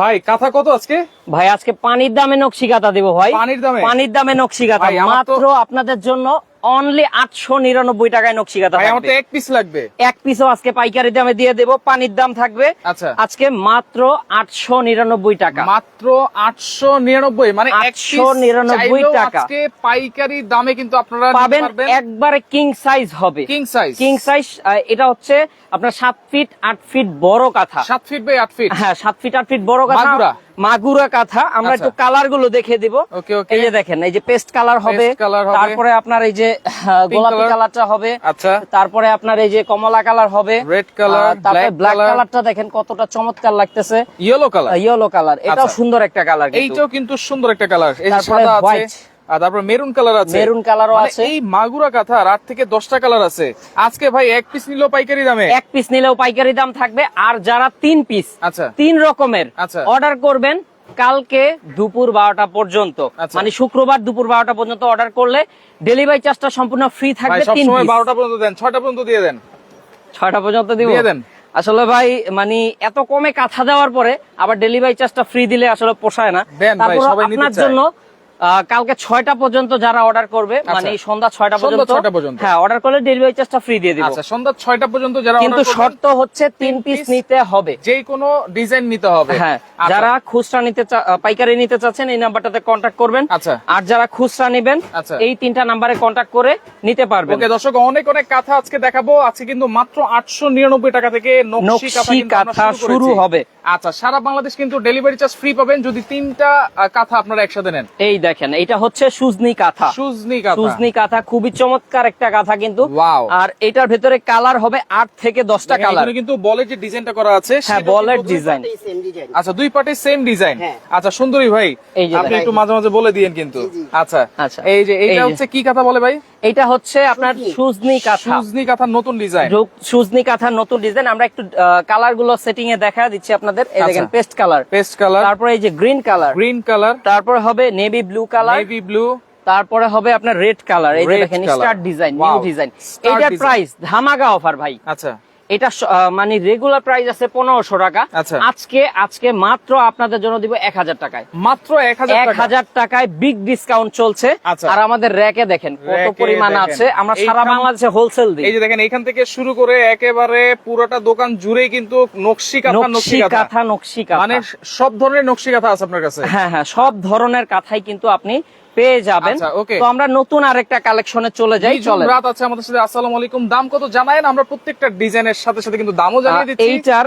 ভাই কাঁথা কত আজকে? ভাই আজকে পানির দামে নকশি কাঁথা দিব ভাই। পানির দামে? পানির দামে নকশি কাঁথা। আমার তো- মাত্র আপনাদের জন্য অনলি আটশো নিরানব্বই টাকায় নকশি কাঁথা থাকবে। এক পিস লাগবে। এক পিসও আজকে পাইকারি দামে দিয়ে দেব পানির দাম থাকবে। আচ্ছা। আজকে মাত্র আটশো নিরানব্বই টাকা। মাত্র আটশো নিরানব্বই মানে এক piece 899 চাইলেও টাকা। পাইকারি দামে কিন্তু আপনারা পাবেন একবারে কিং সাইজ হবে। কিং সাইজ কিং সাইজ এটা হচ্ছে আপনার সাত ফিট আট ফিট বড় কাঁথা। সাত ফিট বাই আট ফিট হ্যাঁ সাত ফিট আট ফিট বড় কাঁথা। মাগুরা? কাঁথা আমরা আচ্ছা। একটু কালারগুলো দেখে দিব. এই যে দেখেন এই যে পেস্ট কালার হবে। তারপরে আপনার এই যে গোলাপি কালারটা হবে আচ্ছা তারপরে আপনার এই যে কমলা কালার হবে রেড কালার তারপরে ব্ল্যাক কালারটা দেখেন কতটা চমৎকার লাগতেছে ইয়েলো কালার ইয়েলো কালার এটাও আচ্ছা। সুন্দর একটা কালার এইটাও কিন্তু সুন্দর একটা কালার তারপরে white। আর তারপর মেরুন কালার আছে। মেরুন কালারও মানে আছে। এই মাগুরা কাঁথার আট থেকে দশটা কালার আছে। আজকে ভাই এক পিস নিলেও পাইকারি দামে? এক পিস নিলেও পাইকারি দাম থাকবে আর যারা তিন পিস আচ্ছা। তিন রকমের আচ্ছা। অর্ডার করবেন কালকে দুপুর বারোটা পর্যন্ত। আচ্ছা। মানে শুক্রবার দুপুর বারোটা পর্যন্ত অর্ডার করলে ডেলিভারি চার্জটা সম্পূর্ণ ফ্রি থাকবে সবসময় বারোটা পর্যন্ত দেন ছয়টা পর্যন্ত দিয়ে দেন। ছয়টা পর্যন্ত দিয়ে দেন। আসলে ভাই মানে এত কমে কাঁথা দেওয়ার পরে আবার ডেলিভারি চার্জটা ফ্রি দিলে আসলে পোষায় না। তারপর সবাই আপনার জন্য কালকে ছয়টা পর্যন্ত যারা অর্ডার করবে মানে সন্ধ্যা ছয়টা আচ্ছা। পর্যন্ত। হ্যাঁ অর্ডার করলে ডেলিভারি চার্জটা ফ্রি দিয়ে দিব। আচ্ছা সন্ধ্যা ছয়টা পর্যন্ত যারা কিন্তু শর্ত হচ্ছে তিন পিস নিতে হবে। যে কোনো ডিজাইন নিতে হবে। হ্যাঁ আচ্ছা, যারা খুচরা নিতে পাইকারি নিতে চাচ্ছেন এই নাম্বারটাতে কন্ট্যাক্ট করবেন। আচ্ছা। আর যারা খুচরা নেবেন আচ্ছা। এই তিনটা নাম্বারে কন্ট্যাক্ট করে নিতে পারবেন। ওকে দর্শক অনেক অনেক কথা আজকে দেখাবো। আজকে কিন্তু মাত্র আটশো নিরানব্বই টাকা থেকে নকশি কাঁথা শুরু হবে। আচ্ছা সারা বাংলাদেশ কিন্তু ডেলিভারি চার্জ ফ্রি পাবেন। যদি তিনটা কাঁথা আপনারা একসাথে নেন। এই দেখেন এটা হচ্ছে সুজনি কাঁথা। সুজনি কাঁথা। সুজনি কাঁথা খুবই চমৎকার একটা কাঁথা কিন্তু। আর এটার ভেতরে কালার হবে আট থেকে দশটা কালার। কিন্তু বলের যে ডিজাইনটা করা আছে হ্যাঁ বলের ডিজাইন। আচ্ছা দুই পার্টের সেম ডিজাইন। আচ্ছা সুন্দরী ভাই আপনি একটু মাঝে মাঝে বলে দিয়েন কিন্তু। আচ্ছা আচ্ছা। এই যে এইটা হচ্ছে কি কাঁথা বলে ভাই? এটা হচ্ছে আপনার সুজনি। কাঁথা। সুজনি কাঁথার নতুন ডিজাইন সুজনি কাঁথার নতুন ডিজাইন আমরা একটু কালারগুলো সেটিং এ দেখা দিচ্ছি আপনাদের। এই দেখেন। পেস্ট কালার পেস্ট কালার তারপরে এই যে গ্রিন কালার গ্রিন কালার তারপরে হবে navy blue colour navy blue তারপরে হবে আপনার রেড কালার এই যে দেখেন স্টার ডিজাইন নিউ ডিজাইন এটার প্রাইস ধামাকা অফার ভাই। আচ্ছা। এটা মানে রেগুলার প্রাইস আছে পনেরোশো টাকা। আচ্ছা। আজকে আজকে মাত্র আপনাদের জন্য দিব এক হাজার টাকায়। মাত্র এক হাজার টাকায় বিগ ডিসকাউন্ট চলছে। আচ্ছা। আর আমাদের র্যাকে দেখেন কত পরিমাণ আছে। আমরা সারা বাংলাদেশে হোলসেল দিই। এই যে দেখেন এখান থেকে শুরু করে একেবারে পুরোটা দোকান জুড়েই কিন্তু নকশি কাঁথা নকশি কাঁথা। নকশি কাঁথা। মানে সব ধরনের নকশি কাঁথা আছে আপনার কাছে? হ্যাঁ হ্যাঁ সব ধরনের কাঁথাই কিন্তু আপনি পেয়ে যাবেন। আচ্ছা, তো আমরা নতুন আরেকটা কালেকশনে চলে যাই চলে রাত আছে আমাদের সাথে আসসালামু আলাইকুম। দাম কত জানায়েন? আমরা প্রত্যেকটা ডিজাইনের সাথে সাথে কিন্তু দামও জানিয়ে দিচ্ছি। এইটার,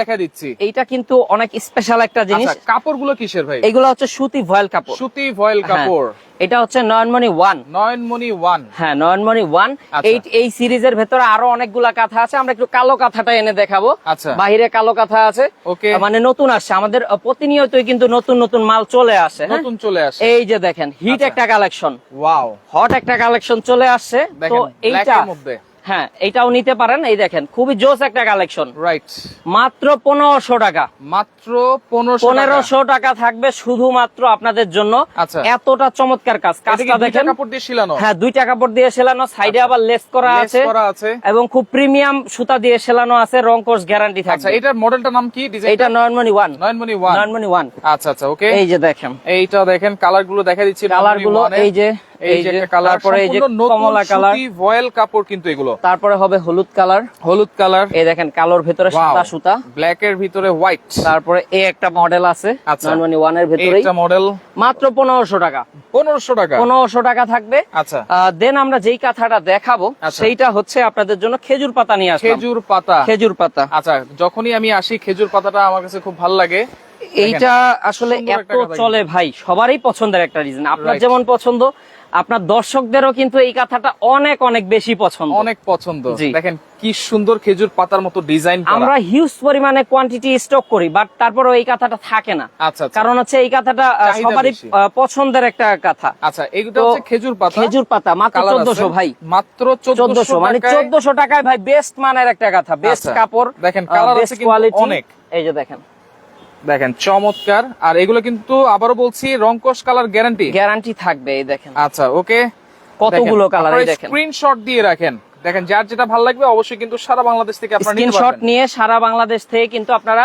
দেখা দিচ্ছি। এইটা কিন্তু অনেক স্পেশাল একটা জিনিস। আচ্ছা কাপড়গুলো কিসের ভাই? এগুলো হচ্ছে সুতি ভয়েল কাপড়। সুতি ভয়েল হ্যাঁ, কাপড়। এটা হচ্ছে নয়নমণি ওয়ান। নয়নমণি ওয়ান। হ্যাঁ নয়নমণি ওয়ান। আচ্ছা। এই এই সিরিজের ভেতরে আরও অনেকগুলা কাঁথা আছে আমরা একটু কালো কাঁথাটা এনে দেখাবো। আচ্ছা। বাহিরে কালো কাঁথা আছে। ওকে মানে নতুন আসছে। আমাদের প্রতিনিয়তই কিন্তু নতুন নতুন মাল চলে আসে হ্যাঁ? নতুন চলে আসে। এই যে দেখেন হিট আচ্ছা। একটা কালেকশন ওয়াও হট একটা কালেকশন চলে আসছে। তো এইটা মধ্যে। হ্যাঁ এইটাও নিতে পারেন। এই দেখেন খুবই জোস একটা কালেকশন রাইট মাত্র পনেরোশো টাকা। মাত্র পনেরোশো টাকা। থাকবে শুধুমাত্র আপনাদের জন্য। আচ্ছা। এতটা চমৎকার কাজ। কাজটা দেখেন। কাপড় দিয়ে শিলানো হ্যাঁ দুইটা কাপড় দিয়ে সেলানো। সাইডে আবার লেস করা আছে। করা আছে। এবং খুব প্রিমিয়াম সুতা দিয়ে সেলানো আছে। রং কোর্স গ্যারান্টি থাকছে এটার মডেলটার নাম কি? এটা Nayanmoni one Nayanmoni one Nayanmoni one আচ্ছা আচ্ছা ওকে এই যে দেখেন। এইটা দেখেন কালারগুলো দেখা দিচ্ছি কালারগুলো এই যে এই যে কালার তারপরে এই যে কমলা কমলা কালার কালার ভয়েল কাপড় কিন্তু এগুলো। তারপরে হবে হলুদ কালার হলুদ কালার এই দেখেন কালোর ভেতরে সাদা সুতা। ব্ল্যাক এর ভিতরে হোয়াইট তারপরে এই একটা মডেল আছে আচ্ছা। ওয়ানের ভেতরেই। একটা মডেল মাত্র পনেরোশো টাকা। পনেরোশো টাকা? পনেরোশো টাকা থাকবে। আচ্ছা। দেন আমরা যেই কাঁথাটা দেখাবো আচ্ছা। সেইটা হচ্ছে আপনাদের জন্য খেজুর পাতা নিয়ে আসলাম। খেজুর পাতা। খেজুর পাতা। আচ্ছা যখনই আমি আসি খেজুর পাতাটা আমার কাছে খুব ভালো লাগে। এইটা আসলে এত চলে ভাই সবারই পছন্দের একটা ডিজাইন আপনার যেমন পছন্দ আপনার দর্শকদেরও কিন্তু এই কাঁথাটা অনেক অনেক বেশি পছন্দ। অনেক পছন্দ। দেখেন কি সুন্দর খেজুর পাতার মতো ডিজাইন আমরা হিউজ পরিমাণে কোয়ান্টিটি স্টক করি বাট তারপরেও এই কাঁথাটা থাকে না। আচ্ছা আচ্ছা। কারণ হচ্ছে এই কাঁথাটা সবারই পছন্দের একটা কাঁথা। আচ্ছা এইটা হচ্ছে খেজুর পাতা। খেজুর পাতা মাত্র কালার আছে। চোদ্দশো ভাই। মাত্র চোদ্দশো চোদ্দশো মানে চোদ্দশো টাকায় ভাই বেস্ট মানের একটা কাঁথা বেস্ট আচ্ছা। কাপড় দেখেন, colour আছে কিন্তু অনেক। এই যে দেখেন। দেখেন চমৎকার। আর এগুলো কিন্তু আবারও বলছি রংকশ কালার গ্যারান্টি। গ্যারান্টি থাকবে এই দেখেন। আচ্ছা ওকে। কতগুলো কালার দেখেন। স্ক্রিনশট দিয়ে রাখেন। দেখেন যার যেটা ভালো লাগবে অবশ্যই কিন্তু সারা বাংলাদেশ থেকে আপনারা স্ক্রিনশট নিয়ে সারা বাংলাদেশ থেকে কিন্তু আপনারা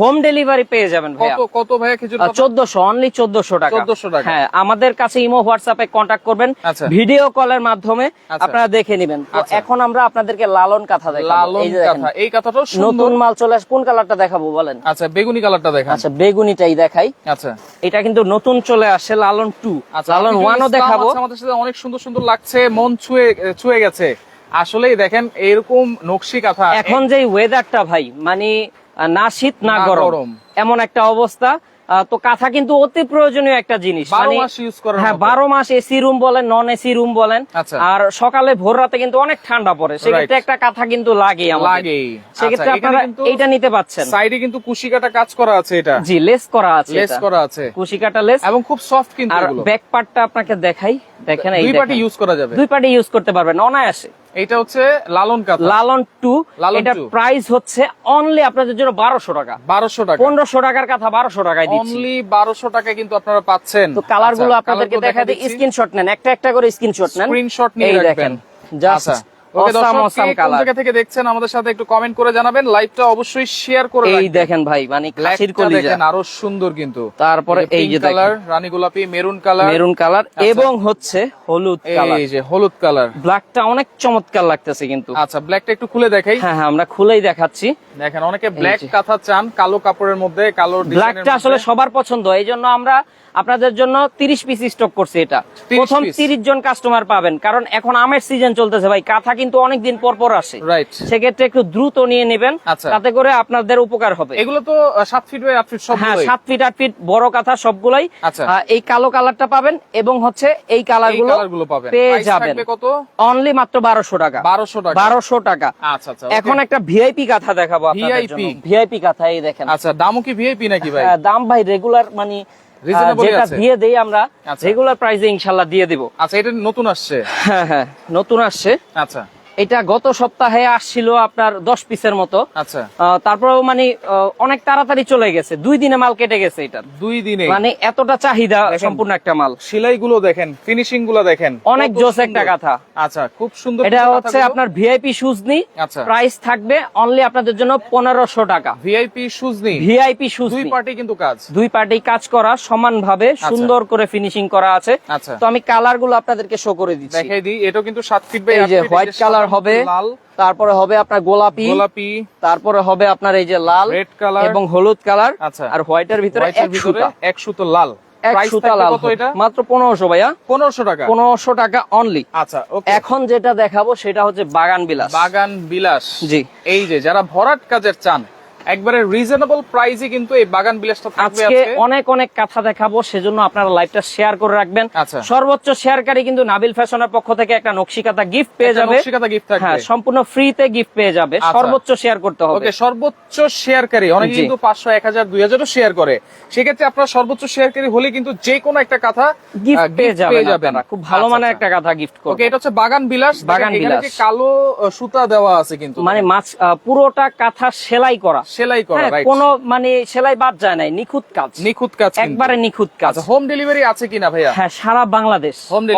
হোম ডেলিভারি পেয়ে যাবেন কত কত ভাইয়া খেজুর পাতা? চোদ্দশো অনলি চোদ্দশো টাকা। 1400 টাকা। হ্যাঁ আমাদের কাছে ইমো হোয়াটসঅ্যাপে কন্ট্যাক্ট করবেন আচ্ছা। ভিডিও কলের মাধ্যমে আচ্ছা। আপনারা দেখে নেবেন। তো আচ্ছা। এখন আমরা আপনাদেরকে লালন কাঁথা দেখাবো। লালন এই যে দেখেন এই সুন্দর। নতুন মাল চলে আসে কোন কালারটা দেখাবো বলেন? আচ্ছা বেগুনি কালারটা দেখেন। আচ্ছা বেগুনিটাই দেখাই। আচ্ছা। এটা কিন্তু নতুন চলে আসে লালন টু আচ্ছা লালন আফিকুল ওয়ানও দেখাবো। আমাদের সাথে অনেক সুন্দর সুন্দর লাগছে মন ছুঁয়ে ছুঁয়ে গেছে। আসলেই দেখেন এরকম নকশি কাঁথা এখন যে ওয়েদারটা ভাই মানে না শীত না গরম। এমন একটা অবস্থা। তো কাঁথা কিন্তু অতি প্রয়োজনীয় একটা জিনিস। বারো মানে মাস হ্যাঁ বারো মাস এসি রুম বলেন নন এসি রুম বলেন। আচ্ছা। আর সকালে ভোর রাতে কিন্তু অনেক ঠান্ডা পড়ে। সেক্ষেত্রে একটা কাঁথা কিন্তু লাগে লাগেই। সেক্ষেত্রে আচ্ছা, আপনারা এইটা নিতে পাচ্ছেন। সাইডে কিন্তু কুশি কাটা কাজ করা আছে এটা। জি লেস করা আছে লেস করা আছে। কুশি কাটা লেস এবং খুব সফট কিন্তু আর ব্যাক পার্টটা আপনাকে দেখাই। দেখেন এই দুই পার্টি ইউজ করা যাবে। দুই পার্টি ইউজ করতে পারবেন অনায়াসে। এটা হচ্ছে লালন কাঁথা। লালন টু। এটার প্রাইস হচ্ছে অনলি আপনাদের জন্য বারোশো টাকা। বারোশো টাকা। পনেরোশো টাকার কথা বারোশো টাকায় দিচ্ছি। অনলি বারোশো টাকায় কিন্তু আপনারা পাচ্ছেন। তো কালারগুলো আচ্ছা, আপনাদেরকে গুলো দেখা দিই। স্ক্রিনশট নেন একটা একটা করে স্ক্রিনশট নেন। স্ক্রিনশট নিয়ে দেখেন জাস্ট ওকে দর্শক কোন জায়গা থেকে দেখছেন আমাদের সাথে একটু কমেন্ট করে জানাবেন লাইভটা অবশ্যই শেয়ার করে এই দেখেন ভাই মানে খাসির কলিজা। দেখেন আরও সুন্দর কিন্তু। তারপরে এই যে কালার রানী গোলাপি মেরুন কালার মেরুন কালার এবং হচ্ছে হলুদ কালার এই যে হলুদ কালার ব্ল্যাকটা অনেক চমৎকার লাগতেছে কিন্তু। আচ্ছা ব্ল্যাকটা একটু খুলে দেখাই। হ্যাঁ হ্যাঁ আমরা খুলেই দেখাচ্ছি। দেখেন অনেকে ব্ল্যাক কাঁথা চান কালো কাপড়ের মধ্যে কালো ব্ল্যাকটা আসলে সবার পছন্দ এই জন্য আমরা আপনাদের জন্য তিরিশ পিস স্টক করছি এটা। প্রথম তিরিশ জন কাস্টমার পাবেন কারণ এখন আমের সিজন চলতেছে ভাই কাঁথা কিন্তু অনেক দিন পর পর আসে। সেক্ষেত্রে একটু দ্রুত নিয়ে নেবেন আচ্ছা। তাতে করে আপনাদের উপকার হবে। এগুলো তো সাত ফিট বাই আট ফিট সব হ্যাঁ সাত ফিট আট ফিট বড় কাঁথা সবগুলাই। আচ্ছা। এই কালো কালারটা পাবেন এবং হচ্ছে এই কালারগুলো পেয়ে যাবেন। কত? অনলি মাত্র বারোশো টাকা। বারোশো টাকা। বারোশো টাকা। আচ্ছা আচ্ছা এখন. একটা ভিআইপি কাঁথা দেখাবো? জন্য। ভিআইপি কাঁথা এই দেখেন। আচ্ছা দামও কি ভিআইপি নাকি ভাই? দাম ভাই রেগুলার মানে যেটা দিয়ে দেই আমরা আচ্ছা। রেগুলার প্রাইসে ইনশাল্লাহ দিয়ে দিব। আচ্ছা এটা নতুন আসছে। হ্যাঁ হ্যাঁ নতুন আসছে। আচ্ছা। এটা গত সপ্তাহে আসছিল আপনার দশ পিসের মতো। আচ্ছা। তারপরেও মানে অনেক তাড়াতাড়ি চলে গেছে। দুই দিনে মাল কেটে গেছে এটা। দুই দিনে। মানে এতটা চাহিদা সম্পূর্ণ একটা মাল। সেলাই গুলো দেখেন ফিনিশিংগুলো দেখেন। অনেক জোস একটা। কাঁথা আচ্ছা খুব সুন্দর এটা হচ্ছে আপনার ভিআইপি শুজ নি। আচ্ছা। প্রাইস থাকবে অনলি আপনাদের জন্য পনেরোশো টাকা। ভিআইপি শুজ নেই ভিআইপি শুজ দুই পার্টি কিন্তু কাজ। দুই পার্টি কাজ করা সমান ভাবে সুন্দর করে ফিনিশিং করা আছে। আচ্ছা। তো আমি কালারগুলো আপনাদেরকে শো করে দিচ্ছি। দেখাই দিই এটাও কিন্তু সাত ফিট বাই হোয়াইট যে কালার হবে লাল। তারপরে হবে আপনার গোলাপি। গোলাপি। তারপরে হবে আপনার এই যে লাল রেড কালার এবং হলুদ কালার আচ্ছা। আর হোয়াইটের ভিতরে এক ভিতরে সুতা। এক সুতো লাল। মাত্র পনেরোশো ভাইয়া। পনেরোশো টাকা। পনেরোশো টাকা অনলি আচ্ছা এখন যেটা দেখাবো সেটা হচ্ছে বাগান বিলাস। বাগান বিলাস। জি। এই যে যারা ভরাট কাজের চান একবারে রিজনেবল প্রাইসে কিন্তু এই বাগান বিলাসটা থাকবে আজকে আজকে। অনেক অনেক কথা দেখাবো সেজন্য আপনারা লাইভটা শেয়ার করে রাখবেন। আচ্ছা। সর্বোচ্চ শেয়ারকারী কিন্তু নাবিল ফ্যাশনের পক্ষ থেকে একটা নকশিকাতা গিফট পেয়ে যাবে। নকশিকাতা gift থাকবে। হ্যাঁ সম্পূর্ণ ফ্রিতে গিফট পেয়ে যাবে। আচ্ছা। সর্বোচ্চ শেয়ার করতে হবে। ওকে সর্বোচ্চ শেয়ারকারী অনেকে কিন্তু পাঁচশো এক হাজার দুই হাজারও শেয়ার করে। সেক্ষেত্রে আপনার সর্বোচ্চ শেয়ারকারী হলে কিন্তু যে কোনো একটা কথা গিফট পেয়ে যাবেন। খুব ভালো আচ্ছা, মানের। একটা কথা গিফট করবে। ওকে এটা হচ্ছে বাগান বিলাস। বাগান বিলাস। কালো সুতা দেওয়া আছে কিন্তু। মানে মাছ পুরোটা কাঁথা সেলাই করা। সেলাই করা হ্যাঁ, রাইট কোনো মানে সেলাই বাদ যায় নাই নিখুঁত কাজ। নিখুঁত কাজ একবারে নিখুঁত কাজ। আচ্ছা হোম ডেলিভারি আছে কিনা ভাইয়া? হ্যাঁ সারা বাংলাদেশ।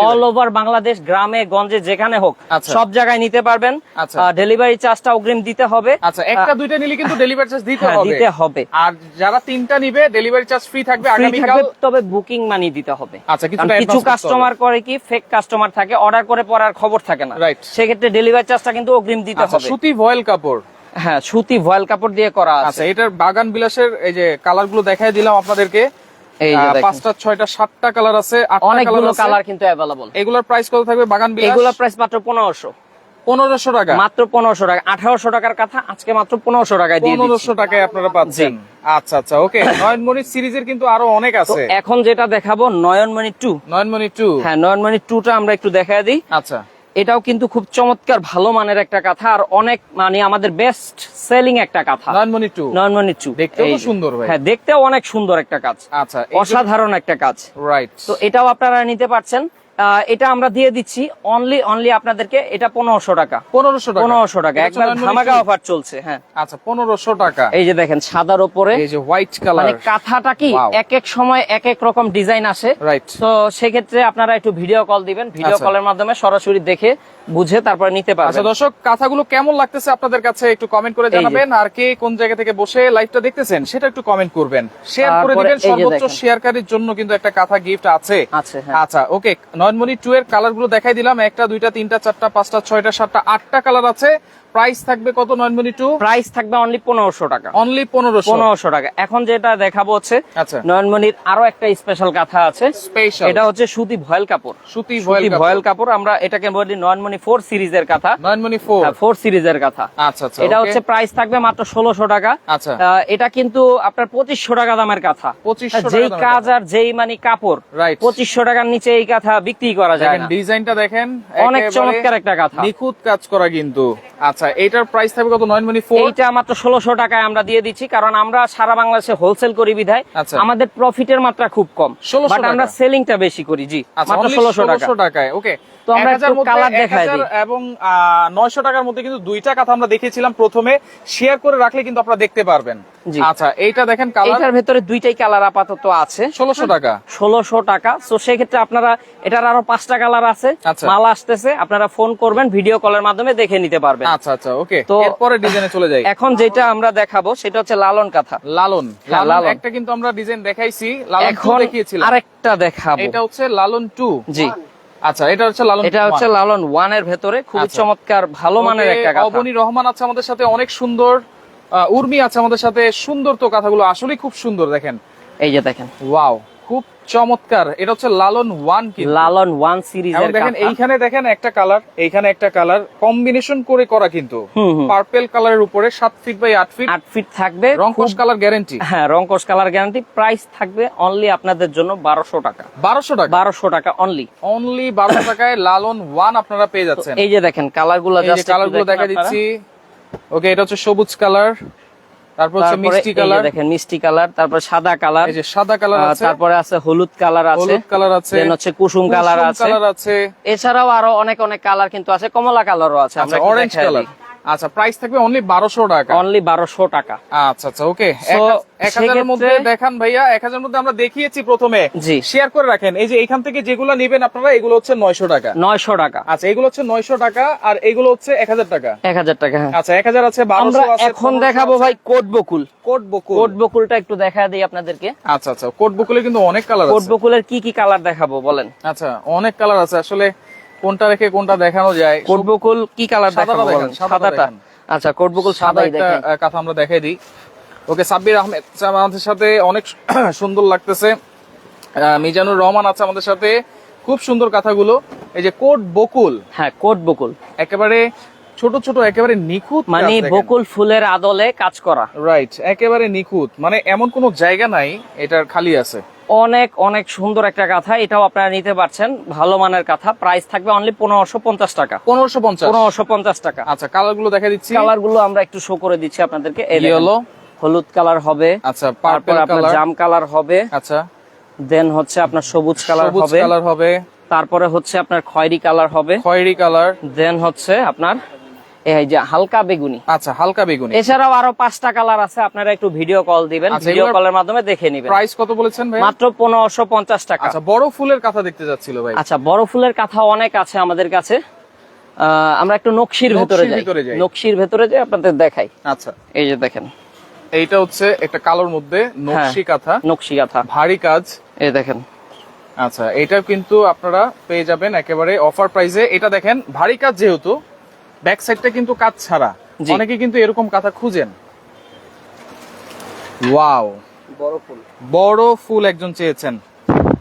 অল ওভার বাংলাদেশ গ্রামে গঞ্জে যেখানে হোক আচ্ছা। সব জায়গায় নিতে পারবেন। আচ্ছা। ডেলিভারি চার্জটা অগ্রিম দিতে হবে। আচ্ছা একটা দুইটা নিলে কিন্তু ডেলিভারি চার্জ দিতে হ্যাঁ, হবে। দিতে হবে। আর যারা তিনটা নিবে ডেলিভারি চার্জ ফ্রি থাকবে আগামীকাল। থাকবে, তবে বুকিং মানি দিতে হবে। আচ্ছা, কিছু কাস্টমার করে কি ফেক কাস্টমার থাকে অর্ডার করে পরে আর খবর থাকে না। Right. সেক্ষেত্রে ডেলিভারি চার্জটা কিন্তু অগ্রিম দিতে আচ্ছা হবে। সুতি ভয়েল কাপড়। হ্যাঁ সুতি ভয়েল কাপড় দিয়ে করা আচ্ছা আছে এটার বাগান বিলাসের এই যে কালারগুলো দেখাই দিলাম আপনাদেরকে। এই। পাঁচটা ছয়টা সাতটা কালার আছে অনেকগুলো কালার কিন্তু অ্যাভেলেবল এগুলোর প্রাইস কত থাকবে বাগান বিলাস? প্রাইস মাত্র পনেরোশো। পনেরোশো টাকা। মাত্র পনেরোশো টাকা। আঠারোশো টাকার কথা আজকে মাত্র পনেরোশো টাকায় দিয়ে দিচ্ছি। পনেরোশো টাকায় আপনারা পাচ্ছেন। আচ্ছা আচ্ছা ওকে। নয়নমণি সিরিজের কিন্তু আরও অনেক আছে। এখন যেটা দেখাবো নয়নমণি টু নয়নমণি টু হ্যাঁ নয়নমণি টুটা আমরা একটু দেখায় দিই। আচ্ছা। এটাও কিন্তু খুব চমৎকার ভালো মানের একটা কথা আর অনেক মানে আমাদের বেস্ট সেলিং একটা কথা। নয়নমণি টু। নয়নমণি টু। দেখতেও তো এই যে। সুন্দর হ্যাঁ দেখতেও অনেক সুন্দর একটা কাজ আচ্ছা অসাধারণ একটা কাজ রাইট তো এটাও আপনারা নিতে পারছেন। এটা আমরা দিয়ে দিচ্ছি অনলি অনলি আপনাদেরকে এটা পনেরোশো টাকা। পনেরোশো টাকা। পনেরোশো টাকা। একটা একবার ধামাকা অফার চলছে হ্যাঁ। আচ্ছা পনেরোশো টাকা। এই যে দেখেন সাদার উপরে এই যে হোয়াইট মানে কালার কাঁথাটা কি এক এক সময় এক এক রকম ডিজাইন আসে। রাইট তো সেক্ষেত্রে আপনারা একটু ভিডিও কল দিবেন। ভিডিও আচ্ছা। কলের মাধ্যমে সরাসরি দেখে বুঝে তারপরে নিতে পারবেন। আচ্ছা দর্শক কথাগুলো কেমন লাগতেছে আপনাদের কাছে একটু কমেন্ট করে জানাবেন। আর কে কোন জায়গা থেকে বসে লাইভটা দেখতেছেন সেটা একটু কমেন্ট করবেন। শেয়ার করে দিবেন। সর্বোচ্চ। শেয়ারকারীর জন্য কিন্তু একটা কথা গিফট আছে। হ্যাঁ। আচ্ছা ওকে নয়নমণি টু এর কালারগুলো দেখাই দিলাম। একটা দুইটা তিনটা চারটা পাঁচটা ছয়টা সাতটা আটটা কালার আছে। প্রাইস থাকবে কত নয়নমণি টু? প্রাইস থাকবে অনলি পনেরোশো টাকা। অনলি পনেরোশো। পনেরোশো টাকা। এখন যেটা দেখাবো হচ্ছে আচ্ছা। নয়নমণির আরও একটা স্পেশাল কাঁথা আছে। স্পেশাল এটা হচ্ছে সুতি ভয়েল কাপড়। সুতি ভয়েল কাপড়। আমরা এটাকে বলি নয়নমণি ফোর সিরিজের কাঁথা নয়নমণি ফোর ফোর সিরিজের কাঁথা আচ্ছা আচ্ছা এটা হচ্ছে প্রাইস থাকবে মাত্র ষোলোশো টাকা। আচ্ছা। এটা কিন্তু আপনার পঁচিশশো টাকা দামের কাঁথা 2500 যেই কাজ আর যেই মানে কাপড় পঁচিশশো টাকার নিচে এই কাঁথা বিক্রি করা যায় ডিজাইনটা দেখেন অনেক চমৎকার একটা কাঁথা নিখুঁত কাজ করা কিন্তু। আচ্ছা এটার প্রাইস থাকবে কত? নয়নমণি ফোর এইটা মাত্র ষোলোশো টাকায় আমরা দিয়ে দিচ্ছি কারণ আমরা সারা বাংলাদেশে হোলসেল করি বিধায়। আচ্ছা। আমাদের প্রফিটের মাত্রা খুব কম। 1600 বাট আমরা। সেলিংটা বেশি করি জি আচ্ছা মাত্র ষোলোশো টাকা। 1600 টাকায় ওকে তো আমরা একটু colour দেখায় দিই। এবং নয়শো টাকার মধ্যে কিন্তু দুইটা কথা আমরা দেখিয়েছিলাম। প্রথমে শেয়ার করে রাখলে কিন্তু আপনারা দেখতে পারবেন। আচ্ছা এইটা দেখেন কালার ভেতরে দুইটাই কালার আপাতত আছে। ষোলোশো টাকা। ষোলোশো টাকা। তো সেক্ষেত্রে আপনারা এটার আরও পাঁচটা কালার আছে। আচ্ছা। মাল আসতেছে আপনারা ফোন করবেন ভিডিও কলের মাধ্যমে দেখে নিতে পারবেন। আচ্ছা আচ্ছা ওকে তো- এরপরে ডিজাইনে চলে যাই। এখন যেটা আমরা দেখাবো সেটা হচ্ছে লালন কাঁথা। লালন হ্যাঁ, লালন লালন। একটা কিন্তু আমরা ডিজাইন দেখাইছি লালন টু দেখিয়েছিলাম। আরেকটা দেখাবো। এটা হচ্ছে লালন টু জি। আচ্ছা এটা হচ্ছে লালন এটা হচ্ছে লালন ওয়ানের ভেতরে খুব আচ্ছা। চমৎকার ভালো মানের একটা কাঁথা। অবনী রহমান আছে আমাদের সাথে অনেক সুন্দর। উর্মি আছে আমাদের সাথে সুন্দর তো কথাগুলো আসলে খুব সুন্দর দেখেন। এই যে দেখেন। ওয়াও খুব চমৎকার। এটা হচ্ছে লালন ওয়ান কি লালন ওয়ান সিরিজ দেখেন এইখানে দেখেন একটা কালার এইখানে একটা কালার। কম্বিনেশন করে করা কিন্তু। পার্পেল কালারের উপরে সাত ফিট বাই আট ফিট। আট ফিট থাকবে। রংকশ কালার গ্যারান্টি হ্যাঁ রংকশ কালার গ্যারান্টি প্রাইস থাকবে অনলি আপনাদের জন্য বারোশো টাকা। বারোশো টাকা? বারোশো টাকা অনলি অনলি বারোশো টাকায় লালন ওয়ান আপনারা পেয়ে যাচ্ছেন। এই যে দেখেন কালারগুলো কালারগুলো দেখা দিচ্ছি। ওকে এটা হচ্ছে সবুজ কালার। তারপর হচ্ছে মিষ্টি কালার। দেখেন মিষ্টি কালার তারপর সাদা কালার। এই যে সাদা কালার আছে। তারপরে আছে হলুদ কালার আছে। হলুদ কালার আছে। দেন হচ্ছে কুসুম কালার আছে। কালার আছে। এছাড়াও আরও অনেক অনেক কালার কিন্তু আছে কমলা কালারও আছে আচ্ছা অরেঞ্জ কালার। আচ্ছা প্রাইস থাকবে অনলি বারোশো টাকা। অনলি বারোশো টাকা। আচ্ছা আচ্ছা ওকে So, এক হাজারের সেক্ষেত্রে- মধ্যে দেখান ভাইয়া এক হাজারের মধ্যে আমরা দেখিয়েছি প্রথমে। জি। শেয়ার করে রাখেন। এই যে এখান থেকে যেগুলো নেবেন আপনারা এগুলো হচ্ছে নয়শো টাকা। নয়শো টাকা। আচ্ছা এগুলো হচ্ছে নয়শো টাকা আর এগুলো হচ্ছে এক হাজার টাকা। এক হাজার টাকা হ্যাঁ। আচ্ছা এক হাজার আছে আমরা বারোশো আছে এখন দেখাবো ভাই coat Bakul. Coat Bakul. Coat বকুলটা একটু দেখা দিই আপনাদেরকে। আচ্ছা আচ্ছা কোট বকুলে কিন্তু অনেক কালার কোট বকুলের কি কি কালার দেখাবো বলেন। আচ্ছা অনেক কালার আছে। আসলে কোনটা রেখে কোনটা দেখানো যায়? কোট বকুল কি কালার সাদাটা দেখাবো বলেন সাদাটা সাদাটা। আচ্ছা কোট বকুল সাদা সাদাই একটা দেখেন। কথা আমরা দেখাই দিই। ওকে সাব্বির আহমেদ আমাদের সাথে অনেক সুন্দর লাগতেছে। মিজানুর রহমান আছে আমাদের সাথে। খুব সুন্দর কথাগুলো। এই যে কোট বকুল। হ্যাঁ কোট বকুল। একেবারে ছোট ছোট একেবারে নিখুঁত মানে বকুল ফুলের আদলে কাজ করা। রাইট একেবারে নিখুঁত। মানে এমন কোনো জায়গা নাই এটার খালি আছে। অনেক অনেক সুন্দর একটা কাঁথা এটাও আপনারা নিতে পারছেন। ভালো মানের কাঁথা প্রাইস থাকবে অনলি পনেরোশো পঞ্চাশ টাকা। পনেরোশো পঞ্চাশ। পনেরোশো পঞ্চাশ টাকা। আচ্ছা কালারগুলো দেখা দিচ্ছি। কালারগুলো আমরা একটু শো করে দিচ্ছি আপনাদেরকে। হলুদ কালার হবে। আচ্ছা তারপর আপনার জাম কালার হবে। আচ্ছা। দেন হচ্ছে আপনার সবুজ কালার হবে। কালার হবে। তারপরে হচ্ছে আপনার খয়েরি কালার হবে। খয়েরি কালার। দেন হচ্ছে আপনার এই যে হালকা বেগুনি। আচ্ছা হালকা বেগুনি। এছাড়াও আরও পাঁচটা কালার আছে আপনারা একটু ভিডিও কল দিবেন আচ্ছা, ভিডিও কলের মাধ্যমে দেখে নিবেন। প্রাইস কত বলেছেন ভাই মাত্র পনেরোশো পঞ্চাশ টাকা। আচ্ছা বড় ফুলের কথা দেখতে যাচ্ছিল ভাই। আচ্ছা বড় ফুলের কাঁথা অনেক আছে আমাদের কাছে। আমরা একটু নকশির ভেতরে যাই। ভিতরে যাই। নকশির ভেতরে যাই আপনাদের দেখাই। আচ্ছা। এই যে দেখেন। এইটা হচ্ছে একটা কালোর মধ্যে নকশি কাঁথা। নকশি কাঁথা। ভারী কাজ। এই দেখেন। আচ্ছা এটা কিন্তু আপনারা পেয়ে যাবেন একেবারে অফার প্রাইসে এটা দেখেন ভারী কাজ যেহেতু ব্যাক সাইডটা কিন্তু কাজ ছাড়া। অনেকে কিন্তু এরকম কাঁথা খুঁজেন। ওয়াও। বড় ফুল। বড় ফুল একজন চেয়েছেন।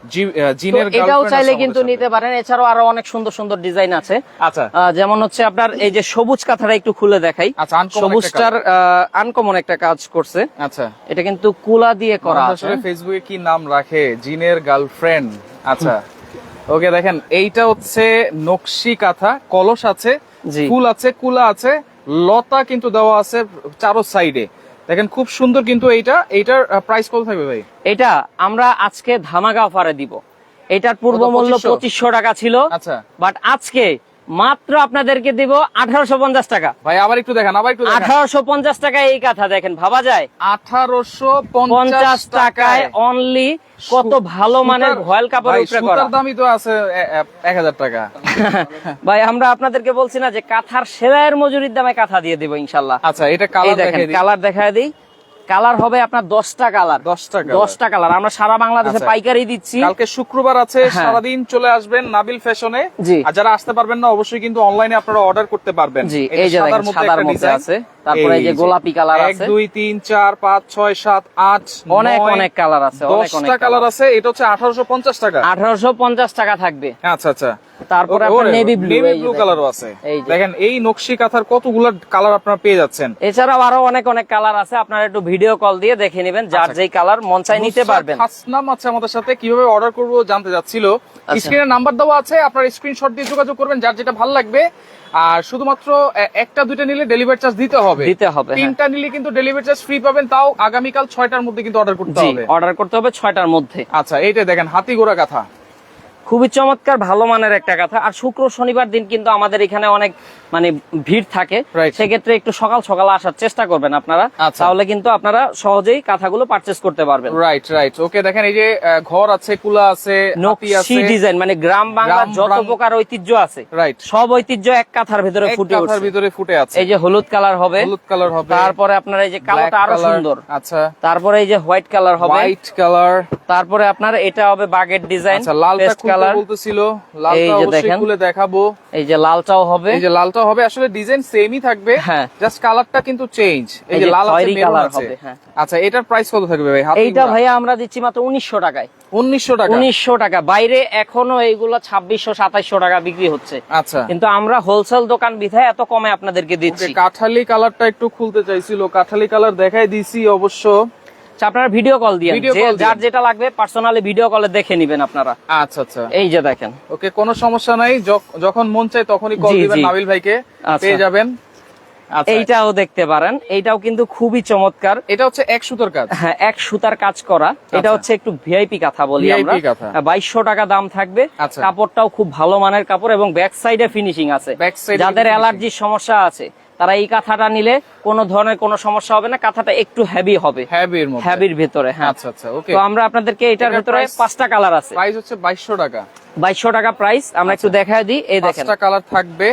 জি- জিনের এটাও চাইলে কিন্তু নিতে পারেন। এছাড়াও আরও অনেক সুন্দর সুন্দর ডিজাইন আছে। আচ্ছা। যেমন হচ্ছে আপনার এই যে সবুজ কাঁথাটা একটু খুলে দেখাই। আচ্ছা সবুজটার আনকমন একটা কাজ করছে। আচ্ছা। এটা কিন্তু কুলা দিয়ে করা আসলে ফেসবুকে কি নাম রাখে? জিনের গার্লফ্রেন্ড আচ্ছা। ওকে দেখেন এইটা হচ্ছে নকশি কাঁথা। কলস আছে। ফুল আছে কুলা আছে লতা কিন্তু দেওয়া আছে চারো সাইডে। দেখেন খুব সুন্দর কিন্তু এইটা। এইটার প্রাইস কত থাকবে ভাই? এটা আমরা আজকে ধামাকা অফারে দিব। এটার পূর্ব মূল্য পঁচিশশো? টাকা ছিল। আচ্ছা। বাট আজকে মাত্র আপনাদেরকে দিব আঠারোশো পঞ্চাশ টাকা। ভাই আবার একটু দেখান আবার একটু আঠারোশো পঞ্চাশ টাকায় এই কাঁথা দেখেন ভাবা যায়? আঠারোশো পঞ্চাশ টাকায় অনলি কত ভালো মানের ভয়েল কাপড়ের উপরে করা। দামই তো আছে এক হাজার টাকা। ভাই আমরা আপনাদেরকে বলছি না যে কাঁথার সেলাইয়ের মজুরির দামে কাঁথা দিয়ে দিব ইনশাল্লাহ। আচ্ছা এটা কালার দেখেন কালার দেখায় দিই। কালার হবে আপনার দশটা কালার দশটা দশটা কালার আমরা সারা বাংলাদেশে আচ্ছা। পাইকারি দিচ্ছি। কালকে শুক্রবার আছে হ্যাঁ। সারাদিন চলে আসবেন নাবিল ফ্যাশনে। আর যারা আসতে পারবেন না অবশ্যই কিন্তু অনলাইনে আপনারা অর্ডার করতে পারবেন। জি এই যে সাদার মধ্যে আছে। তারপরে যে। গোলাপি কালার আছে। দুই তিন চার পাঁচ ছয় সাত আট অনেক অনেক কালার আছে অনেক অনেক দশটা কালার। আছে এটা হচ্ছে আঠারোশো পঞ্চাশ টাকা। আঠারোশো পঞ্চাশ টাকা থাকবে। আচ্ছা আচ্ছা। তারপরে আপনার নেভি ব্লু নেভি ব্লু কালারও আছে। দেখেন এই নকশি কাঁথার কতগুলো কালার আপনারা পেয়ে যাচ্ছেন। এছাড়াও আরও অনেক অনেক কালার আছে আপনারা একটু ভিডিও কল দিয়ে দেখে নেবেন যার আচ্ছা। যেই কালার মন চাই নিতে পারবেন। হাসনাম আছে আমাদের সাথে কীভাবে অর্ডার করব জানতে যাচ্ছিল। স্ক্রিনে নাম্বার দেওয়া আছে আপনার স্ক্রিনশট দিয়ে যোগাযোগ করবেন যার যেটা ভালো লাগবে। আর শুধুমাত্র একটা দুইটা নিলে ডেলিভারি চার্জ দিতে হবে। দিতে হবে হ্যাঁ। তিনটা নিলে কিন্তু ডেলিভারি চার্জ ফ্রি পাবেন তাও আগামীকাল ছয়টার মধ্যে কিন্তু অর্ডার করতে হবে। অর্ডার করতে হবে ছয়টার মধ্যে। আচ্ছা এইটা দেখেন হাতি গোড়া কথা খুবই চমৎকার ভালো মানের একটা কথা আর শুক্র শনিবার দিন কিন্তু আমাদের এখানে অনেক মানে ভিড় থাকে সেক্ষেত্রে একটু সকাল সকাল আসার চেষ্টা করবেন আপনারা। আচ্ছা। তাহলে কিন্তু আপনারা সহজেই কাঁথাগুলো পারচেস করতে পারবেন। রাইট রাইট ওকে দেখেন এই যে ঘর আছে কুলা আছে নকশি আছে। ডিজাইন মানে গ্রাম বাংলার যত প্রকার ঐতিহ্য আছে রাইট সব ঐতিহ্য এক কাঁথার ভিতরে ফুটে কাঁথার উঠছে। ভিতরে ফুটে আছে। এই যে হলুদ কালার হবে হলুদ কালার হবে। তারপরে আপনার এই যে কালোটা আরও সুন্দর। আচ্ছা। তারপরে এই যে হোয়াইট কালার হবে। হোয়াইট কালার তারপরে আপনার এটা হবে বাগের ডিজাইন আচ্ছা লালটা কালার বলতেছিল। এই লালটা যে অবশ্যই। খুলে দেখাবো। এই যে লালটাও হবে। এই যে লালটা হবে আসলে ডিজাইন সেমই থাকবে হ্যাঁ। জাস্ট কালারটা কিন্তু চেঞ্জ এই যে লাল আছে আছে। হবে, হ্যাঁ। আচ্ছা এটার প্রাইস কত থাকবে ভাই? এইটা ভাইয়া আমরা দিচ্ছি মাত্র উনিশশো টাকায়। 1900 টাকা? উনিশশো টাকা। বাইরে এখনও এইগুলো ছাব্বিশশো সাতাইশশো টাকা বিক্রি হচ্ছে। আচ্ছা। কিন্তু আমরা হোলসেল দোকান বিধায় এত কমে আপনাদেরকে দিচ্ছি। কাঠালি কালারটা একটু খুলতে চাইছিল। কাঠালি কালার দেখাই দিছি অবশ্য। আচ্ছা, আপনারা ভিডিও কল দিয়ে যার যেটা লাগবে পার্সোনালি ভিডিও কলে দেখে নিবেন আপনারা। আচ্ছা আচ্ছা। এই যে দেখেন। ওকে কোনো সমস্যা নাই যখন মন চায় তখনই কল দিবেন নাবিল ভাইকে আচ্ছা। পেয়ে যাবেন। আচ্ছা। এইটাও দেখতে পারেন। এইটাও কিন্তু খুবই চমৎকার। এটা হচ্ছে এক সুতোর কাজ। হ্যাঁ এক সুতার কাজ করা। এটা। হচ্ছে একটু ভিআইপি কাঁথা বলি আমরা। কাঁথা। বাইশশো টাকা দাম থাকবে। কাপড়টাও খুব ভালো মানের কাপড় এবং ব্যাক সাইডে ফিনিশিং আছে। যাদের অ্যালার্জির সমস্যা আছে তারা এই কাঁথাটা নিলে কোনো ধরনের কোনো সমস্যা হবে না কাঁথাটা একটু হেভি হবে। হ্যাবির মধ্যে। হ্যাবির ভেতরে হ্যাঁ। আচ্ছা আচ্ছা ওকে তো আমরা আপনাদেরকে এটার ভেতরে পাঁচটা কালার আছে। প্রাইস হচ্ছে 2200 টাকা। বাইশশো টাকা প্রাইস আমরা একটু দেখায় দিই। এই দেখেন। পাঁচটা কালার থাকবে।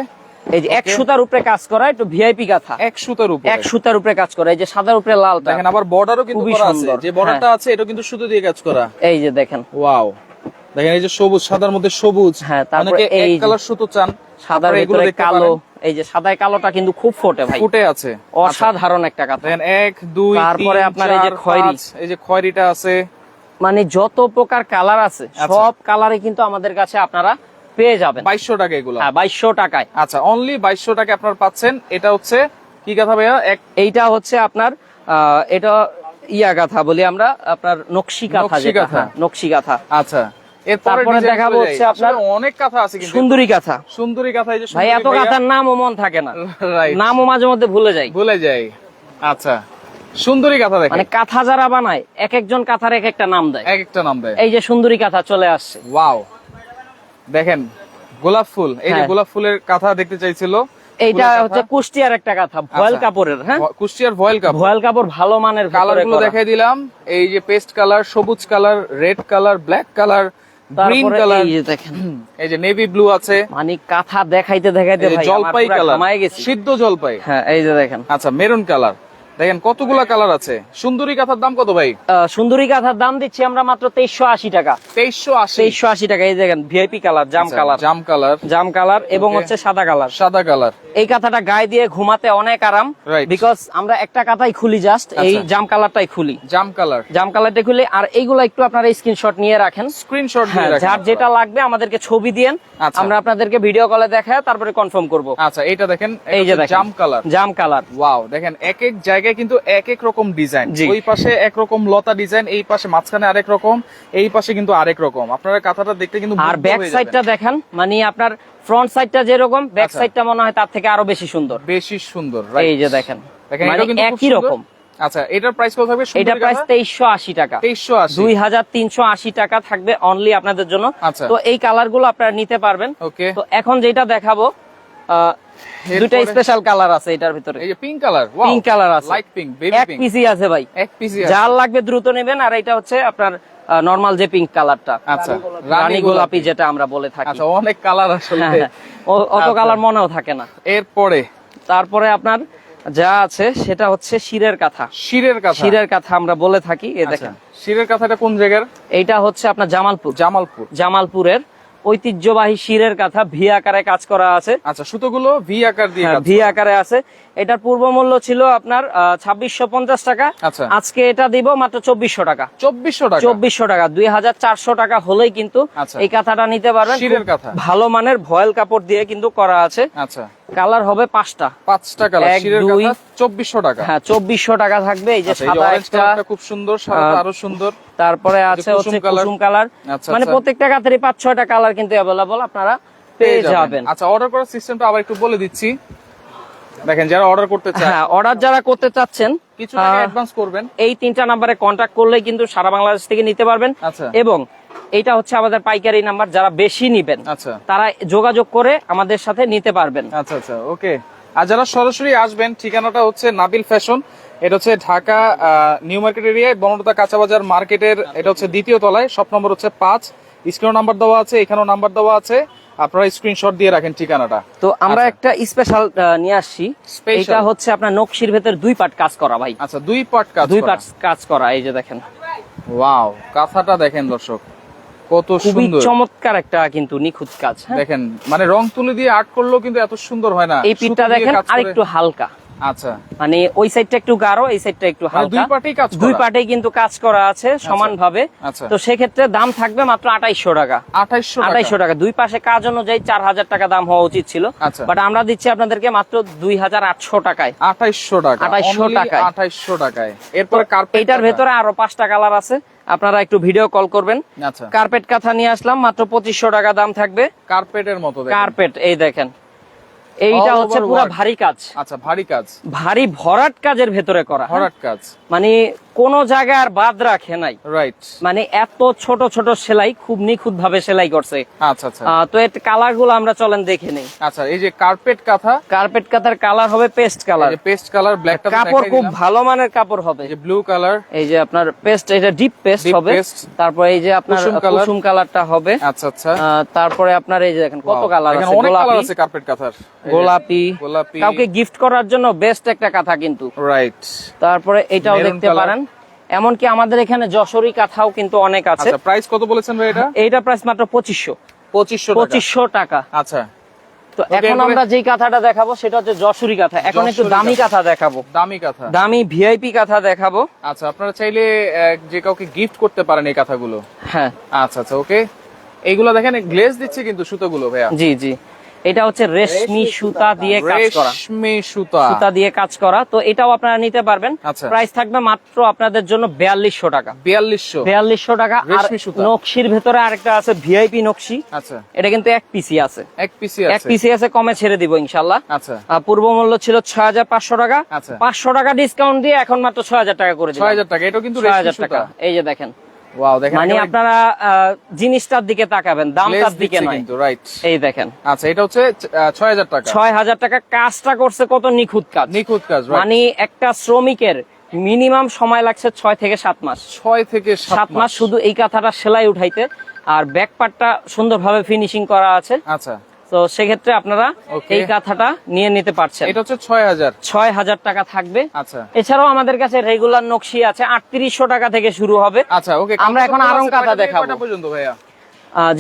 এই যে এক সুতার উপরে কাজ করা একটু ভিআইপি কাঁথা এক সুতার উপরে। এক সুতার উপরে কাজ করা এই যে সাদার উপরে লালটা দেখেন আবার বর্ডারও কিন্তু করা আছে। যে বর্ডারটা আছে এটা কিন্তু সুতো দিয়ে কাজ করা। এই যে দেখেন। ওয়াও দেখেন এই যে সবুজ সাদার মধ্যে সবুজ। হ্যাঁ, তারপরে এই কালার সুতো চান সাদার ভিতরে কালো। এই যে সাদায় কালোটা কিন্তু খুব ফোটে ভাই। ফুটে আছে। অসাধারণ একটা কাঁথা। এক দুই তারপরে আপনার এই যে খয়েরি। এই যে খয়েরিটা আছে। মানে যত প্রকার কালার আছে আচ্ছা। সব কালারে কিন্তু আমাদের কাছে আপনারা পেয়ে যাবেন। বাইশশো টাকা এগুলো। হ্যাঁ বাইশশো টাকায়। আচ্ছা অনলি বাইশশো টাকা আপনার পাচ্ছেন। এটা হচ্ছে কি কথা ভাইয়া? এক এইটা হচ্ছে আপনার আহ, এটা ইয়া গাথা বলি আমরা আপনার নকশি কাঁথা নকশি কাঁথা। হ্যাঁ, নকশি কাঁথা। আচ্ছা। এরপরে দেখাবো। হচ্ছে আপনার অনেক কথা আছে কিন্তু। সুন্দরী কাঁথা সুন্দরী কথা এই যে ভাই এত কাঁথার নামও মন থাকে না। Right. নামও মাঝে মধ্যে ভুলে যাই। ভুলে যাই। আচ্ছা। সুন্দরী কথা দেখেন। মানে কাঁথা যারা বানায় এক একজন কাঁথার এক একটা নাম দেয়। এক একটা নাম দেয়। এই যে সুন্দরী কাঁথা চলে আসছে। ওয়াও দেখেন গোলাপ ফুল। এই যে হ্যাঁ। গোলাপ ফুলের কথা দেখতে চাইছিল। এইটা হচ্ছে কুষ্টিয়ার একটা কাঁথা ভয়েল আচ্ছা। কাপড়ের হ্যাঁ? কুষ্টিয়ার ভয়েল কাপ ভয়েল কাপড় ভালো মানের কালারগুলো দেখাই দিলাম। এই যে পেস্ট কালার সবুজ colour red colour black colour green colour এই যে দেখেন। এই যে নেভি ব্লু আছে। মানে কাঁথা দেখাইতে দেখাইতে ভাই জলপাই কালার সিদ্ধ জলপাই। হ্যাঁ এই যে দেখেন। আচ্ছা মেরুন কালার দেখেন কতগুলা কালার আছে? সুন্দরী কাঁথার দাম কত ভাই? সুন্দরী কাঁথার দাম দিচ্ছি আমরা মাত্র তেইশশো আশি টাকা। তেইশশো আশি। তেইশশো আশি টাকা এই দেখেন ভিআইপি কালার জাম কালার। জাম কালার। জাম কালার এবং হচ্ছে সাদা কালার। সাদা কালার। এই কাঁথাটা গায়ে দিয়ে ঘুমাতে অনেক আরাম বিকজ আমরা একটা কাঁথাই খুলি জাস্ট এই আচ্ছা। জাম কালারটাই খুলি। জাম কালার। জাম কালারটা খুলি আর এইগুলো একটু আপনারা স্ক্রিনশট নিয়ে রাখেন। স্ক্রিনশট হ্যাঁ যার যেটা লাগবে আমাদেরকে ছবি দিয়েন আচ্ছা। আমরা আপনাদেরকে ভিডিও কলে দেখায় তারপরে কনফার্ম করব। আচ্ছা এটা দেখেন এই যে জাম কালার। জাম কালার। ওয়াও দেখেন এক এক জায়গায় কিন্তু এক এক রকম ডিজাইন। ওই পাশে এক রকম লতা ডিজাইন এই পাশে মাঝখানে আরেক রকম এই পাশে কিন্তু আরেক রকম। আপনারা কাঁথাটা দেখতে কিন্তু আর ব্যাক সাইডটা দেখেন মানে আপনার ফ্রন্ট সাইডটা যেরকম ব্যাক আচ্ছা। সাইডটা মনে হয় তার থেকে আরও বেশি সুন্দর। বেশি সুন্দর? এই যে দেখেন দেখেন মানে কিন্তু একই রকম। আচ্ছা এটার প্রাইস কত থাকবে? এটা প্রাইস তেইশশো আশি টাকা। তেইশশো আশি। দুই হাজার তিনশো আশি টাকা থাকবে অনলি আপনাদের জন্য। আচ্ছা। তো এই কালারগুলো আপনারা নিতে পারবেন। তো এখন যেটা দেখাবো স্পেশাল কালার আছে এটার ভিতরে। এই যে পিঙ্ক কালার পিঙ্ক কালার আছে। লাইট পিঙ্ক বেবি এক পিসি আছে ভাই। এক পিসি যার লাগবে দ্রুত নেবেন আর এটা হচ্ছে আপনার নর্মাল যে পিঙ্ক কালারটা আচ্ছা রানী গোলাপি। যেটা আমরা বলে থাকি। আচ্ছা অনেক কালার আসলে। হ্যাঁ, হ্যাঁ। অত আচ্ছা। কালার মনেও থাকে না। এরপরে? তারপরে আপনার যা আছে সেটা হচ্ছে শিরের কাঁথা। শিরের কথা। শিরের কাঁথা আমরা বলে থাকি। এ আচ্ছা। দেখেন। শিরের কথাটা কোন জায়গার? এইটা হচ্ছে আপনার জামালপুর। জামালপুর। জামালপুরের ঐতিহ্যবাহী শিরের কাঁথা ভি আকারে কাজ করা আছে। আচ্ছা সুতোগুলো ভি আকার দিয়ে হ্যাঁ, ভি আকারে আছে। এটার পূর্ব মূল্য ছিল আপনার ছাব্বিশশো পঞ্চাশ টাকা। আচ্ছা। আজকে এটা দিব মাত্র চব্বিশশো টাকা। চব্বিশশো টাকা? চব্বিশশো টাকা দুই হাজার চারশো টাকা হলেই কিন্তু আচ্ছা। এই কাঁথাটা নিতে পারবেন। ভালো মানের ভয়েল কাপড় দিয়ে কিন্তু করা আছে। আচ্ছা। কালার হবে পাঁচটা। পাঁচটা কালার চব্বিশশো টাকা। হ্যাঁ চব্বিশশো টাকা থাকবে। এই যে সাদা একটা খুব সুন্দর আরও সুন্দর। তারপরে আছে হচ্ছে কালার। কুসুম কালার। মানে। প্রত্যেকটা কাতারই পাঁচ ছয়টা কালার কিন্তু অ্যাভেলেবল আপনারা পেয়ে যাবেন। আচ্ছা অর্ডার করার সিস্টেমটা আবার একটু বলে দিচ্ছি। দেখেন যারা অর্ডার করতে চায়। হ্যাঁ অর্ডার যারা করতে চাচ্ছেন কিছু টাকা অ্যাডভান্স করবেন। এই তিনটা নম্বরে কন্ট্যাক্ট করলে কিন্তু সারা বাংলাদেশ থেকে নিতে পারবেন। আচ্ছা। এবং এটা হচ্ছে আমাদের পাইকারি নাম্বার যারা বেশি নিবেন আচ্ছা। তারা যোগাযোগ করে আমাদের সাথে নিতে পারবেন। আচ্ছা আচ্ছা ওকে। আর যারা সরাসরি আসবেন ঠিকানাটা হচ্ছে নাবিল ফ্যাশন। এটা হচ্ছে ঢাকা নিউ মার্কেট এরিয়ায় বনলতা কাঁচাবাজার মার্কেটের এটা হচ্ছে দ্বিতীয় তলায়। শপ নম্বর হচ্ছে পাঁচ। স্ক্রিনও নাম্বার দেওয়া আছে এখানেও নাম্বার দেওয়া আছে। আপনারা স্ক্রিনশট দিয়ে রাখেন ঠিকানাটা। তো আমরা আচ্ছা। একটা স্পেশাল নিয়ে আসছি। এটা হচ্ছে আপনার নকশির ভেতর দুই পার্ট কাজ করা ভাই। আচ্ছা দুই পার্ট কাজ দুই পার্ট কাজ করা এই যে দেখেন। ওয়াও কাঁথাটা দেখেন দর্শক কত সুন্দর। চমৎকার একটা কিন্তু নিখুঁত কাজ হ্যাঁ? দেখেন মানে রং তুলি দিয়ে আর্ট করলেও কিন্তু এত সুন্দর হয় না। এই পিনটা দেখেন আরেকটু একটু হালকা। আচ্ছা। মানে ওই সাইডটা একটু গাঢ় এই সাইডটা একটু মানে দুই হালকা। কাজ দুই পাটেই কিন্তু কাজ করা আছে সমানভাবে। আচ্ছা। তো সেক্ষেত্রে দাম থাকবে মাত্র টাকা। টাকা। দুই পাশে কাজ অনুযায়ী চার হাজার টাকা দাম হওয়া উচিত ছিল। আচ্ছা। বাট আমরা দিচ্ছি আপনাদেরকে মাত্র দুই হাজার আটশো টাকায়। আঠাইশশো টাকা। 2800 Only টাকায়। 2800 টাকায়। এরপরে কার্পেট এইটার ভেতরে আরও পাঁচটা কালার আছে। আপনারা একটু ভিডিও কল করবেন। আচ্ছা। কার্পেট কাঁথা নিয়ে আসলাম মাত্র পঁচিশশো টাকা দাম থাকবে। কার্পেটের মতো কার্পেট এই দেখেন। এইটা হচ্ছে পুরো ভারী কাজ। আচ্ছা ভারী কাজ। ভারী ভরাট কাজের ভেতরে করা হ্যাঁ? ভরাট কাজ। মানে কোন জায়গায় আর বাদ রাখে নাই। রাইট মানে এত ছোট ছোট সেলাই খুব নিখুঁত ভাবে সেলাই করছে। আচ্ছা আচ্ছা। তো এর কালারগুলো আমরা চলেন দেখে নেই। আচ্ছা এই যে কার্পেট কাঁথা। কার্পেট কাঁথার কালার হবে পেস্ট কালার। এই যে পেস্ট কালার ব্ল্যাকটা কাপড় খুব ভালো মানের কাপড় হবে। যে ব্লু কালার এই যে আপনার পেস্ট এটা ডিপ পেস্ট হবে। তারপর এই যে আপনার কুসুম কালারটা হবে। আচ্ছা আচ্ছা। তারপরে আপনার এই যে দেখেন কত কালার আছে? অনেক কালার গোলাপি। আছে কার্পেট কাঁথার। গোলাপি। গোলাপি। কাউকে গিফট করার জন্য বেস্ট একটা কাঁথা কিন্তু। রাইট তারপরে এটাও দেখতে পারেন। এমনকি আমাদের এখানে যশোরী কাঁথাও কিন্তু অনেক আছে। আচ্ছা প্রাইস কত বলেছেন ভাই এটা? এইটা প্রাইস মাত্র পঁচিশশো। পঁচিশশো পঁচিশশো টাকা। আচ্ছা। তো এখন আমরা যেই কাঁথাটা দেখাবো সেটা হচ্ছে যশোরী কাঁথা। এখন একটু দামি। কাঁথা। দেখাবো। দামি কাঁথা। দামি ভিআইপি কাঁথা দেখাবো। আচ্ছা আপনারা চাইলে যে কাউকে গিফট করতে পারেন এই কাঁথাগুলো। হ্যাঁ। আচ্ছা আচ্ছা ওকে এইগুলো দেখেন গ্লেজ দিচ্ছে কিন্তু সুতোগুলো ভাইয়া। জি জি। এটা হচ্ছে রেশমি সুতা দিয়ে কাজ করা। রেশমি সুতা। সুতা দিয়ে কাজ করা। তো এটাও আপনারা নিতে পারবেন। আচ্ছা। প্রাইস থাকবে মাত্র আপনাদের জন্য বিয়াল্লিশশো টাকা। বিয়াল্লিশশো। বিয়াল্লিশশো টাকা। আর নকশির ভেতরে আরেকটা আছে ভিআইপি নকশি। আচ্ছা। এটা কিন্তু এক পিসি আছে। এক পিসি এক আছে পিসি আছে কমে ছেড়ে দিব ইনশাল্লাহ। আচ্ছা। পূর্ব মূল্য ছিল ছয় হাজার পাঁচশো টাকা। আচ্ছা। পাঁচশো টাকা ডিসকাউন্ট দিয়ে এখন মাত্র ছয় হাজার টাকা করে ছয় হাজার টাকা। এটাও কিন্তু ছয় হাজার টাকা। এই যে দেখেন। ওয়াও দেখেন মানে আপনারা জিনিসটার দিকে তাকাবেন দামটার দিকে দিচ্ছে কিন্তু রাইট এই দেখেন। আচ্ছা এটা হচ্ছে ছয় হাজার টাকা। ছয় হাজার টাকা কাজটা করছে কত নিখুঁত কাজ। নিখুঁত কাজ মানে একটা শ্রমিকের মিনিমাম সময় লাগছে ছয় থেকে সাত মাস। ছয় থেকে সাত মাস শুধু এই কাঁথাটা সেলাই উঠাইতে আর ব্যাক পার্টটা সুন্দরভাবে ফিনিশিং করা আছে। আচ্ছা। তো সেক্ষেত্রে আপনারা এই কাঁথাটা নিয়ে নিতে পারছেন। এটা হচ্ছে ছয় হাজার। ছয় হাজার টাকা থাকবে। আচ্ছা। এছাড়াও আমাদের কাছে রেগুলার নকশি আছে আটত্রিশশো টাকা থেকে শুরু হবে। আচ্ছা ওকে আমরা এখন আরং কাঁথা দেখাবো। পর্যন্ত ভাইয়া?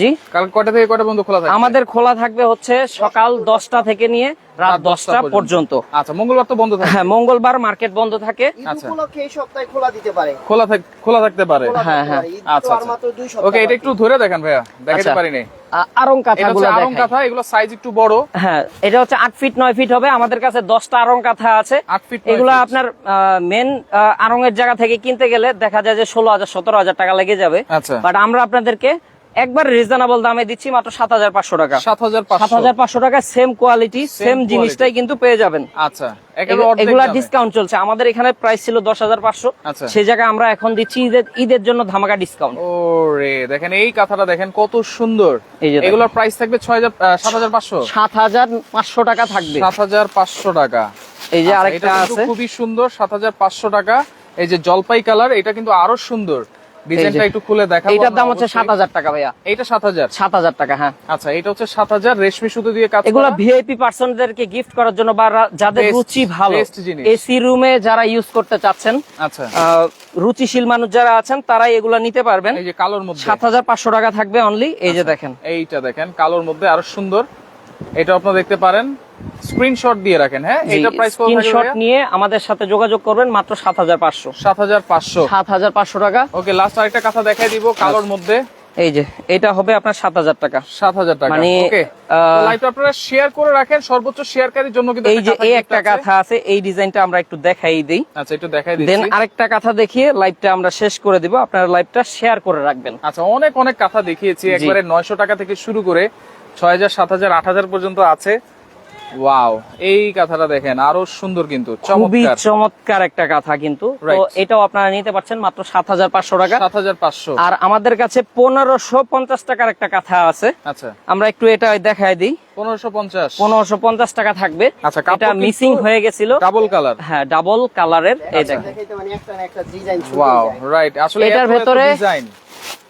জি। কাল কয়টা থেকে কয়টা পর্যন্ত খোলা থাকে আমাদের খোলা থাকবে হচ্ছে সকাল দশটা থেকে নিয়ে রাত 10টা দশটা পর্যন্ত। আচ্ছা মঙ্গলবার তো বন্ধ থাকে। হ্যাঁ মঙ্গলবার মার্কেট বন্ধ থাকে। আচ্ছা। উপলক্ষে এই সপ্তাহে খোলা দিতে পারে। খোলা খোলা থাকতে পারে। হ্যাঁ, হ্যাঁ। আচ্ছা, আচ্ছা। ওকে এটা একটু ধরে দেখেন ভাইয়া। দেখাতে আচ্ছা। পারি নাই আরং কাঁথাগুলো আরং কাঁথা এগুলো সাইজ একটু বড়। হ্যাঁ এটা হচ্ছে আট ফিট নয় ফিট হবে। আমাদের কাছে দশটা আরং কাঁথা আছে। আট ফিট এগুলো। আপনার মেন আরং এর জায়গা থেকে কিনতে গেলে দেখা যায় যে ষোলো হাজার সতেরো হাজার টাকা লেগে যাবে। আচ্ছা। বাট আমরা আপনাদেরকে একবার রিজনেবল দামে দিচ্ছি মাত্র সাত হাজার পাঁচশো টাকা। সাত হাজার সাত হাজার পাঁচশো টাকা সেম কোয়ালিটি সেম জিনিসটাই কিন্তু পেয়ে যাবেন। আচ্ছা এগুলা। ডিসকাউন্ট চলছে। আমাদের এখানে প্রাইস ছিল দশ হাজার পাঁচশো। আচ্ছা। সেই জায়গায় আমরা এখন দিচ্ছি ঈদের ঈদের জন্য ধামাকা ডিসকাউন্ট ও রে দেখেন এই কাঁথাটা দেখেন কত সুন্দর। এগুলোর প্রাইস থাকবে ছয় হাজার সাত হাজার পাঁচশো। সাত হাজার পাঁচশো টাকা থাকবে। সাত হাজার পাঁচশো টাকা। এই যে আচ্ছা, আরেকটা আছে। খুবই সুন্দর সাত হাজার পাঁচশো টাকা। এই যে জলপাই কালার এটা কিন্তু আরও সুন্দর। ডিজাইনটা একটু খুলে দেখা এইটার দাম হচ্ছে সাত হাজার টাকা ভাইয়া। হাজার? সাত হাজার টাকা হ্যাঁ। আচ্ছা এটা হচ্ছে সাত হাজার রেশমি সুতো দিয়ে কাজ এগুলো ভিআইপি পার্সনদেরকে গিফট করার জন্য বা যাদের রুচি ভালো এসি রুমে যারা ইউজ করতে চাচ্ছেন আচ্ছা। রুচিশীল মানুষ যারা আছেন তারাই এগুলা নিতে পারবেন। এই যে কালোর মধ্যে। সাত হাজার পাঁচশো টাকা থাকবে অনলি এই আচ্ছা। যে দেখেন। এইটা দেখেন কালোর মধ্যে আরও সুন্দর। এটা আপনারা দেখতে পারেন। স্ক্রিনশট দিয়ে রাখেন হ্যাঁ? এটা প্রাইস স্ক্রিনশট নিয়ে আমাদের সাথে যোগাযোগ করবেন মাত্র সাত হাজার পাঁচশো। সাত হাজার পাঁচশো। সাত হাজার পাঁচশো টাকা। ওকে লাস্ট আরেকটা কথা দেখাই দিব কালোর মধ্যে। এই যে এটা হবে আপনার সাত হাজার টাকা। সাত হাজার টাকা মানে, ওকে। লাইভটা আপনারা শেয়ার করে রাখেন সর্বোচ্চ শেয়ারকারীর জন্য কিন্তু এই যে এই একটা। কাঁথা আছে এই ডিজাইনটা আমরা একটু দেখাই দিই। আচ্ছা একটু দেখাই দেন আরেকটা কাঁথা দেখিয়ে লাইভটা আমরা শেষ করে দিব আপনারা লাইভটা শেয়ার করে রাখবেন। আচ্ছা অনেক অনেক কাঁথা দেখিয়েছি একবারে নয়শো টাকা থেকে শুরু করে ছয় হাজার সাত হাজার আট হাজার পর্যন্ত আছে। ওয়াও এই কাঁথাটা দেখেন আরও সুন্দর কিন্তু খুবই চমৎকার। চমৎকার একটা কাঁথা কিন্তু। তো এটাও আপনারা নিতে পারছেন মাত্র সাত হাজার পাঁচশো টাকা। সাত হাজার পাঁচশো। আর আমাদের কাছে পনেরোশো পঞ্চাশ টাকার একটা কাঁথা আছে। আচ্ছা। আমরা একটু এটা দেখাই দিই। পনেরোশো পঞ্চাশ। পনেরোশো পঞ্চাশ টাকা থাকবে। আচ্ছা, এটা মিসিং হয়ে গেছিল। ডাবল কালার হ্যাঁ ডাবল কালারের এই আচ্ছা। দেখেন। দেখাইতে মানে একটা না একটা ডিজাইন ওয়াও রাইট আসলে এটার ভেতরে ডিজাইন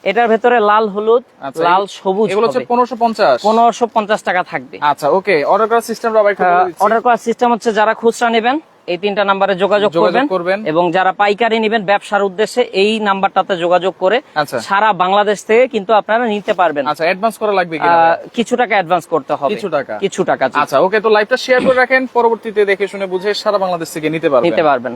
এটার ভেতরে লাল হলুদ আচ্ছা, লাল সবুজ এগুলো হচ্ছে পনেরোশো পঞ্চাশ। পনেরোশো পঞ্চাশ টাকা থাকবে। আচ্ছা ওকে অর্ডার করার একটু অর্ডার করার সিস্টেম হচ্ছে যারা খুচরা নেবেন এই তিনটা নাম্বারে যোগাযোগ করবেন। এবং যারা পাইকারি নেবেন ব্যবসার উদ্দেশ্যে এই নাম্বারটাতে যোগাযোগ করে আচ্ছা। সারা বাংলাদেশ থেকে কিন্তু আপনারা নিতে পারবেন। আচ্ছা অ্যাডভান্স করা লাগবে কিছু টাকা অ্যাডভান্স করতে হবে। কিছু টাকা? কিছু টাকা আচ্ছা ওকে তো লাইভটা শেয়ার করে রাখেন পরবর্তীতে দেখে শুনে বুঝে সারা বাংলাদেশ থেকে নিতে পারবেন। নিতে পারবেন।